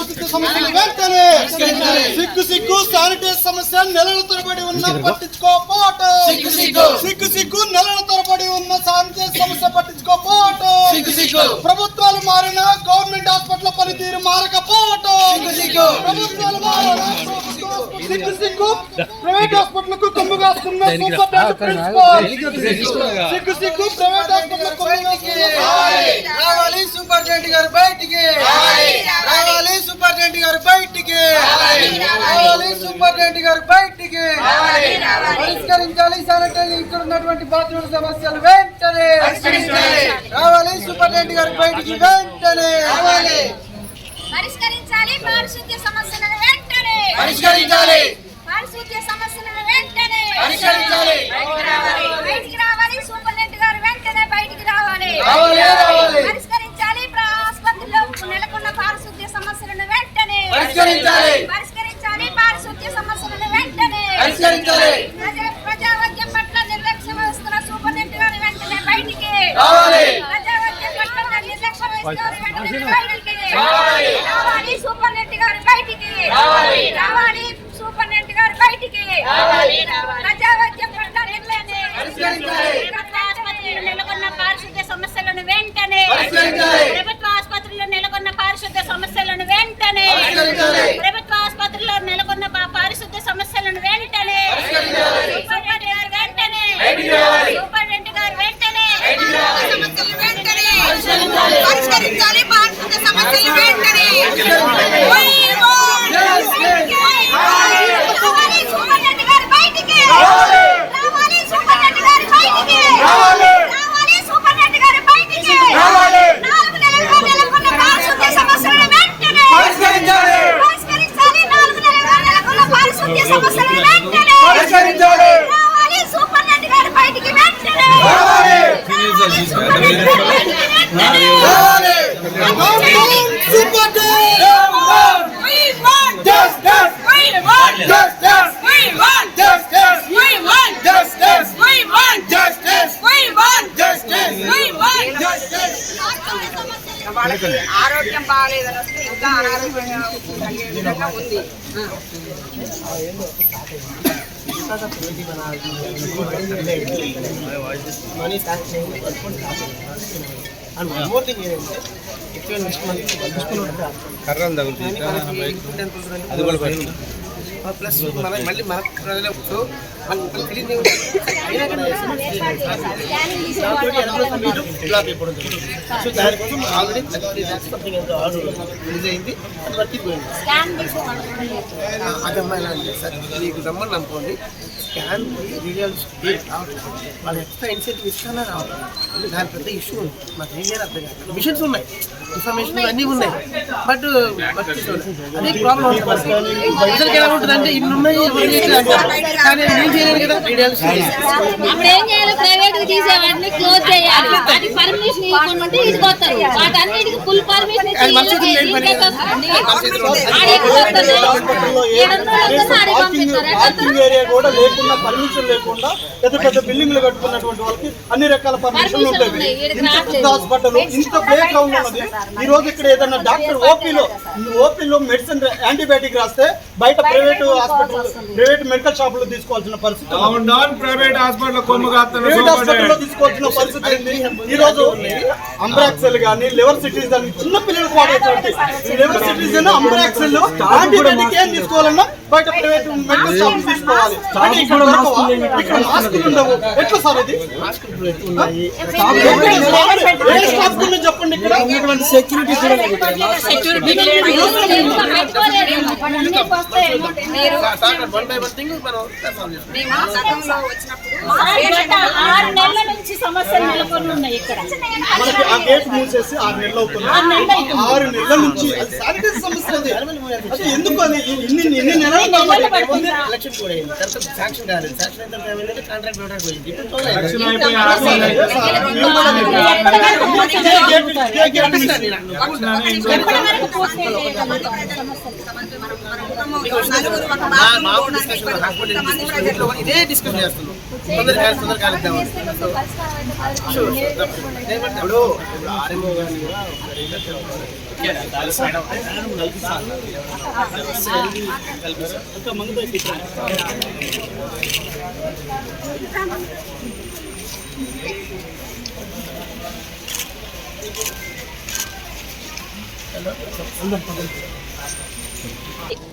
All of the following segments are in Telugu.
పారిశుద్ధ్య సమస్యలు వెంటనే సిగ్గు సిగ్గు శానిటైజ్ సమస్య నెలల తరబడి ఉన్న పట్టించుకోపోవటం సిగ్గు. సిగ్గు. నెలల తరబడి ఉన్న శానిటైజ్ సమస్య పట్టించుకోపోవటం. ప్రభుత్వాలు మారిన గవర్నమెంట్ హాస్పిటల్ పనితీరు మారకపోవటం. ప్రభుత్వాలు మారిన సిగ్గు సిగ్గు ప్రైవేట్ హాస్పిటల్కు కొమ్ము కాస్తున్న సిగ్గు సిగ్గు ప్రైవేట్ హాస్పిటల్ కొమ్ము కాస్తున్న రావాలి. సూపరింటెండెంట్ గారు బయటికి రావాలి. సూపరింటెండెంట్ గారు బయటికి. రావాలి సూపరింటెండెంట్ గారు బయటికి. పరిష్కరించాలి శానిటరీ ఇక్కడ ఉన్నటువంటి బాత్రూమ్ సమస్యలు వెంటనే. రావాలి సూపరింటెండెంట్ గారు బయటికి వెంటనే. రావాలి. పరిష్కరించాలి పారిశుద్ధ్య సమస్యలను వెంటనే. పరిష్కరించాలి. పారిశుద్ధ్య సమస్యలను వెంటనే. పరిష్కరించాలి. బయటికి రావాలి సూపరింటెండెంట్ గారు వెంటనే బయటికి రావాలి. రావాలి, Justice. We want Justice. We want Justice. We want Justice. We want Justice. We want Justice. వాళ్ళకి ఆరోగ్యం బాగాలేదని వస్తే ఇంకా అనారోగ్యంగా తగ్గే విధంగా ఉంది అండ్ వన్ మోర్ థింగ్ ఏంటంటే ఎక్కువ నెక్స్ట్ మంత్ కర్రలు తగులుతుంది అది కూడా పెట్టు. ప్లస్ మన మళ్ళీ మన ప్రజలకు మన తెలియదు సో దానికోసం ఆల్రెడీ సంథింగ్ ఎంతో ఆర్డర్ రిలీజ్ అయింది అది వర్తిపోయింది స్కాన్ అదమ్మా ఎలా అంటే సార్ మీకు రమ్మని అనుకోండి స్కాన్ రిజల్ట్స్ వాళ్ళు ఎక్స్ట్రా ఇన్సెంటివ్ ఇస్తానే రావాలి దాని పెద్ద ఇష్యూ ఉంది. మాకు ఏం చేయాలి అర్థం కాదు మిషన్స్ ఉన్నాయి. ఇన్ఫర్మేషన్ అన్నీ ఉన్నాయి. బట్ అదే ప్రాబ్లం రిజల్ట్ ఎలా ఉంటుంది అంటే ఇన్ని ఉన్నాయి. కానీ నేను చేయలేదు కదా. పార్కింగ్ పార్కింగ్ ఏరియా కూడా లేకుండా పర్మిషన్ లేకుండా పెద్ద పెద్ద బిల్డింగ్లు కట్టుకున్నటువంటి వాళ్ళకి అన్ని రకాల పర్మిషన్లు ఉంటాయి. ఇంత పెద్ద. హాస్పిటల్ ఇంత ప్లే గ్రౌండ్ ఉన్నది. ఈ రోజు ఇక్కడ ఏదైనా డాక్టర్ ఓపీలో ఓపీలో మెడిసిన్ యాంటీబయాటిక్ రాస్తే బయట ప్రైవేట్ హాస్పిటల్ ప్రైవేట్ మెడికల్ షాప్లో తీసుకోవాల్సిన పరిస్థితి ప్రైవేట్ హాస్పిటల్. తీసుకోవాల్సిన పరిస్థితి ఈ రోజు అంబ్రాక్సెల్ కానీ లివర్ సిటీస్ కానీ చిన్న పిల్లలకు వాడేటువంటి లివర్ సిటీస్ అంబ్రాక్సెల్ యాంటీబయాటిక్ ఏం తీసుకోవాలన్నా బయట ప్రైవేట్ మెడికల్ షాప్ తీసుకోవాలి. ఇక్కడ దొరకవా? ఇక్కడ మాస్కులు ఉండవు. ఎట్లా సార్ ఇది? ఉన్నాయి ఏ స్టాఫ్ గురించి చెప్పండి ఇక్కడ? ఉన్నటువంటి సెక్యూరిటీ కూడా ఆరు నెలల నుంచి సమస్యలు నెలకొని ఉన్నాయి ఇక్కడ. మనకి ఆ గేట్ మూసేసి ఆరు నెలలు అవుతుంది. ఆరు నెలల నుంచి అది శానిటైజ్ సమస్య ఎందుకు అది? ఇన్ని ఇన్ని నెలలు ఎలక్షన్ కూడా తర్వాత శాంక్షన్ కాలేదు శాంక్షన్ ఏమైందంటే కాంట్రాక్ట్ ఇవ్వడానికి పోయింది ఇప్పుడు ఇదే డిస్కషన్ చేస్తున్నాం ఇప్పుడు ఆర్ఎంఓ గారిని కూడా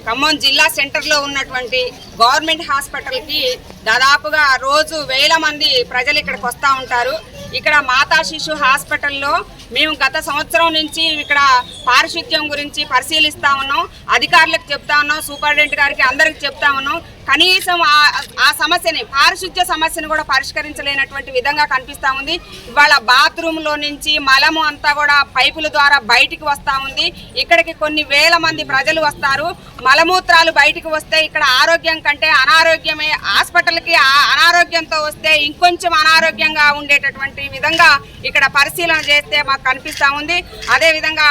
ఖమ్మం జిల్లా సెంటర్లో ఉన్నటువంటి గవర్నమెంట్ హాస్పిటల్కి దాదాపుగా రోజు వేల మంది ప్రజలు ఇక్కడికి వస్తూ ఉంటారు. ఇక్కడ మాతా శిశు హాస్పిటల్లో మేము గత సంవత్సరం నుంచి ఇక్కడ పారిశుద్ధ్యం గురించి పరిశీలిస్తా ఉన్నాం. అధికారులకు చెప్తా ఉన్నాం. సూపరింటెండెంట్ గారికి అందరికి చెప్తా ఉన్నాం. కనీసం ఆ- ఆ సమస్యని పారిశుద్ధ్య సమస్యను కూడా పరిష్కరించలేనటువంటి విధంగా కనిపిస్తూ ఉంది. ఇవాళ బాత్రూంలో నుంచి మలము అంతా కూడా పైపుల ద్వారా బయటికి వస్తా ఉంది. ఇక్కడికి కొన్ని వేల మంది ప్రజలు వస్తారు. మలమూత్రాలు బయటికి వస్తే ఇక్కడ ఆరోగ్యం కంటే అనారోగ్యమే హాస్పిటల్కి అనారోగ్యంతో వస్తే ఇంకొంచెం అనారోగ్యంగా ఉండేటటువంటి విధంగా ఇక్కడ పరిశీలన చేస్తే మాకు కనిపిస్తూ ఉంది. అదే విధంగా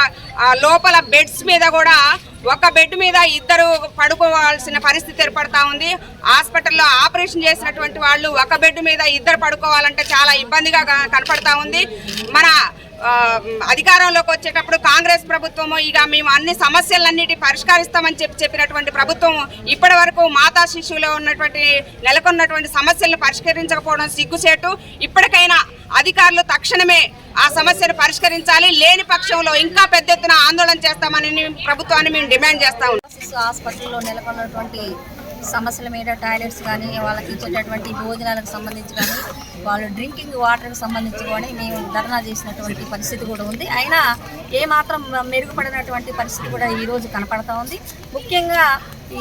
లోపల బెడ్స్ మీద కూడా ఒక బెడ్ మీద ఇద్దరు పడుకోవాల్సిన పరిస్థితి ఏర్పడతా ఉంది. హాస్పిటల్లో ఆపరేషన్ చేసినటువంటి వాళ్ళు ఒక బెడ్ మీద ఇద్దరు పడుకోవాలంటే చాలా ఇబ్బందిగా కనపడతా ఉంది. మన అధికారంలోకి వచ్చేటప్పుడు కాంగ్రెస్ ప్రభుత్వము ఇక మేము అన్ని సమస్యలన్నిటి పరిష్కరిస్తామని చెప్పి చెప్పినటువంటి ప్రభుత్వం ఇప్పటి వరకు మాతా శిశువులో ఉన్నటువంటి నెలకొన్నటువంటి సమస్యలను పరిష్కరించకపోవడం సిగ్గుచేటు. ఇప్పటికైనా అధికారులు తక్షణమే ఆ సమస్యను పరిష్కరించాలి. లేని పక్షంలో ఇంకా పెద్ద ఎత్తున ఆందోళన చేస్తామని ప్రభుత్వాన్ని మేము డిమాండ్ చేస్తాము హాస్పిటల్లో నెలకొన్నటువంటి సమస్యల మీద టాయిలెట్స్ కానీ వాళ్ళకి ఇచ్చేటటువంటి భోజనాలకు సంబంధించి కానీ వాళ్ళు డ్రింకింగ్ వాటర్కి సంబంధించి కానీ మేము ధర్నా చేసినటువంటి పరిస్థితి కూడా ఉంది. అయినా ఏమాత్రం మెరుగుపడినటువంటి పరిస్థితి కూడా ఈరోజు కనపడతా ఉంది. ముఖ్యంగా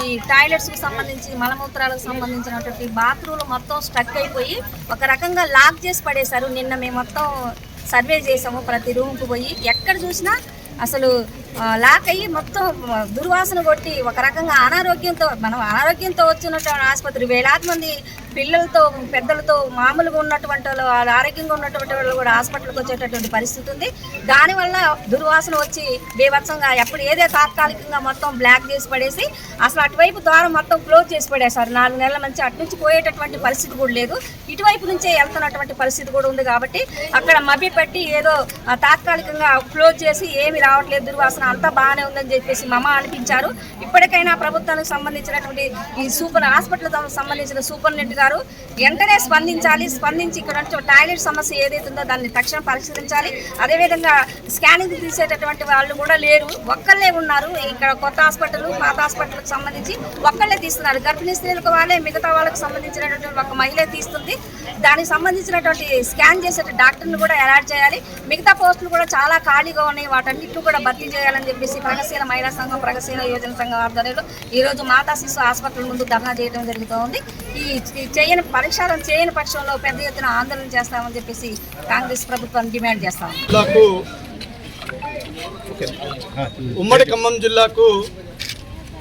ఈ టాయిలెట్స్కి సంబంధించి మలమూత్రాలకు సంబంధించినటువంటి బాత్రూమ్లు మొత్తం స్ట్రక్ అయిపోయి ఒక రకంగా లాక్ చేసి పడేశారు. నిన్న మేము మొత్తం సర్వే చేసాము ప్రతి రూమ్కి పోయి. ఎక్కడ చూసినా అసలు లాక్ అయ్యి మొత్తం దుర్వాసన కొట్టి ఒక రకంగా అనారోగ్యంతో మనం అనారోగ్యంతో వచ్చినటువంటి ఆసుపత్రి వేలాది మంది పిల్లలతో పెద్దలతో మామూలుగా ఉన్నటువంటి వాళ్ళు వాళ్ళు ఆరోగ్యంగా ఉన్నటువంటి వాళ్ళు కూడా హాస్పిటల్కి వచ్చేటటువంటి పరిస్థితి ఉంది. దానివల్ల దుర్వాసన వచ్చి బీభత్సంగా ఎప్పుడు ఏదే తాత్కాలికంగా మొత్తం బ్లాక్ చేసి పడేసి అసలు అటువైపు ద్వారం మొత్తం క్లోజ్ చేసి పడేశారు. నాలుగు నెలల నుంచి అటు నుంచి పోయేటటువంటి పరిస్థితి కూడా లేదు. ఇటువైపు నుంచే వెళ్తున్నటువంటి పరిస్థితి కూడా ఉంది కాబట్టి అక్కడ మభ్య పెట్టి ఏదో తాత్కాలికంగా క్లోజ్ చేసి ఏమి రావట్లేదు దుర్వాసన అంతా బాగానే ఉందని చెప్పేసి మమ అనిపించారు. ఇప్పటికైనా ప్రభుత్వానికి సంబంధించినటువంటి ఈ సూపర్ హాస్పిటల్ సంబంధించిన సూపరింటెండెంట్ గారు వెంటనే స్పందించాలి. స్పందించి ఇక్కడ నుంచి టాయిలెట్ సమస్య ఏదైతే ఉందో దాన్ని తక్షణం పరిశీలించాలి అదేవిధంగా స్కానింగ్ తీసేటటువంటి వాళ్ళు కూడా లేరు. ఒక్కళ్ళే ఉన్నారు. ఇక్కడ కొత్త హాస్పిటల్ పాత హాస్పిటల్కి సంబంధించి ఒక్కళ్ళే తీస్తున్నారు. గర్భిణీ స్త్రీలకు వాళ్ళే మిగతా వాళ్ళకి సంబంధించినటువంటి ఒక మహిళ తీస్తుంది. దానికి సంబంధించినటువంటి స్కాన్ చేసే డాక్టర్ని కూడా అలాట్ చేయాలి. మిగతా పోస్టులు కూడా చాలా ఖాళీగా ఉన్నాయి. వాటన్నిటిని కూడా భర్తీ చేయాలని చెప్పేసి ప్రగశీల మహిళా సంఘం ప్రగశీల యోజన సంఘం ఆధ్వర్యంలో ఈ రోజు మాతా శిశు హాస్పిటల్ ముందు ధర్నా చేయడం జరుగుతోంది. ఈ చేయని పరిష్కారం చేయని పక్షంలో పెద్ద ఎత్తున ఆందోళన చేస్తామని చెప్పేసి కాంగ్రెస్ ప్రభుత్వాన్ని డిమాండ్ చేస్తాం. ఉమ్మడి ఖమ్మం జిల్లాకు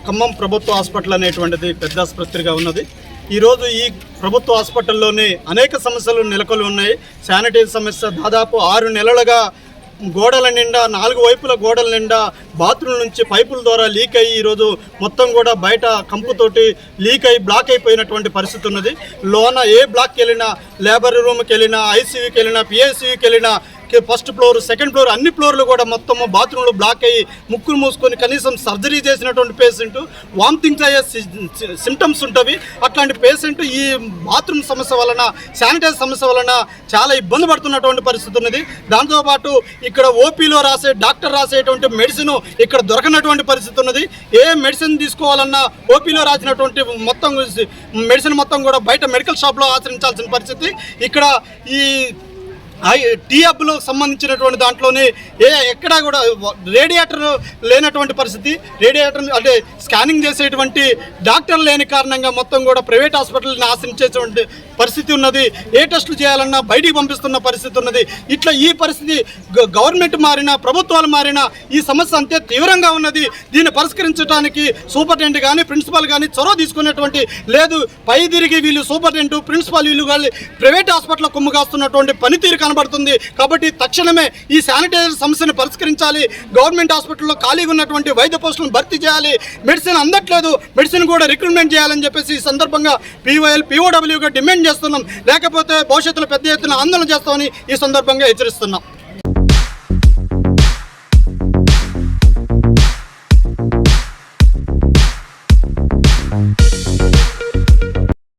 ఖమ్మం ప్రభుత్వ హాస్పిటల్ అనేటువంటిది పెద్ద ఆసుపత్రిగా ఉన్నది. ఈరోజు ఈ ప్రభుత్వ హాస్పిటల్లోనే అనేక సమస్యలు నెలకొని ఉన్నాయి. శానిటైజ్ సమస్య దాదాపు ఆరు నెలలుగా గోడల నిండా నాలుగు వైపుల గోడల నిండా బాత్రూమ్ నుంచి పైపుల ద్వారా లీక్ అయ్యి ఈరోజు మొత్తం కూడా బయట కంపుతోటి లీక్ అయ్యి బ్లాక్ అయిపోయినటువంటి పరిస్థితి ఉన్నది. లోన ఏ బ్లాక్కి వెళ్ళినా లేబర్ రూమ్కి వెళ్ళినా ఐసీయూకి వెళ్ళినా పిఐసీయూకి వెళ్ళినా ఫస్ట్ ఫ్లోర్ సెకండ్ ఫ్లోర్ అన్ని ఫ్లోర్లు కూడా మొత్తం బాత్రూంలో బ్లాక్ అయ్యి ముక్కులు మూసుకొని కనీసం సర్జరీ చేసినటువంటి పేషెంట్ వామిటింగ్స్ అయ్యే సిమ్టమ్స్ ఉంటవి. అట్లాంటి పేషెంట్ ఈ బాత్రూమ్ సమస్య వలన శానిటైజ్ సమస్య వలన చాలా ఇబ్బంది పడుతున్నటువంటి పరిస్థితి ఉన్నది. దాంతోపాటు ఇక్కడ ఓపీలో రాసే డాక్టర్ రాసేటువంటి మెడిసిన్ ఇక్కడ దొరకనటువంటి పరిస్థితి ఉన్నది. ఏ మెడిసిన్ తీసుకోవాలన్నా ఓపీలో రాసినటువంటి మొత్తం మెడిసిన్ మొత్తం కూడా బయట మెడికల్ షాప్లో ఆచరించాల్సిన పరిస్థితి. ఇక్కడ ఈ ఐ టీ సంబంధించినటువంటి దాంట్లోనే ఏ ఎక్కడా కూడా రేడియేటర్ లేనటువంటి పరిస్థితి. రేడియేటర్ అంటే స్కానింగ్ చేసేటువంటి డాక్టర్ లేని కారణంగా మొత్తం కూడా ప్రైవేట్ హాస్పిటల్ని ఆశ్రయించేటువంటి పరిస్థితి ఉన్నది. ఏ టెస్టులు చేయాలన్నా బయటికి పంపిస్తున్న పరిస్థితి ఉన్నది. ఇట్లా ఈ పరిస్థితి గ- గవర్నమెంట్ మారినా ప్రభుత్వాలు మారినా ఈ సమస్య అంతే తీవ్రంగా ఉన్నది. దీన్ని పరిష్కరించడానికి సూపరింటెండెంట్ కానీ ప్రిన్సిపాల్ కానీ చొరవ తీసుకునేటువంటి లేదు. పై తిరిగి వీళ్ళు సూపరింటెండెంట్ ప్రిన్సిపాల్ వీళ్ళు కానీ ప్రైవేట్ హాస్పిటల్ కుమ్ము కాస్తున్నటువంటి పనితీరు కనబడుతుంది. కాబట్టి తక్షణమే ఈ శానిటైజర్ సమస్యను పరిష్కరించాలి. గవర్నమెంట్ హాస్పిటల్లో ఖాళీగా ఉన్నటువంటి వైద్య పోస్టులను భర్తీ చేయాలి. మెడిసిన్ అందట్లేదు. మెడిసిన్ కూడా రిక్రూట్మెంట్ చేయాలని చెప్పేసి ఈ సందర్భంగా పీఓఎల్ పీఓడబ్ల్యూగా డిమాండ్ చేస్తున్నాం. లేకపోతే భవిష్యత్తులో పెద్ద ఎత్తున ఆందోళన చేస్తామని ఈ సందర్భంగా హెచ్చరిస్తున్నాం.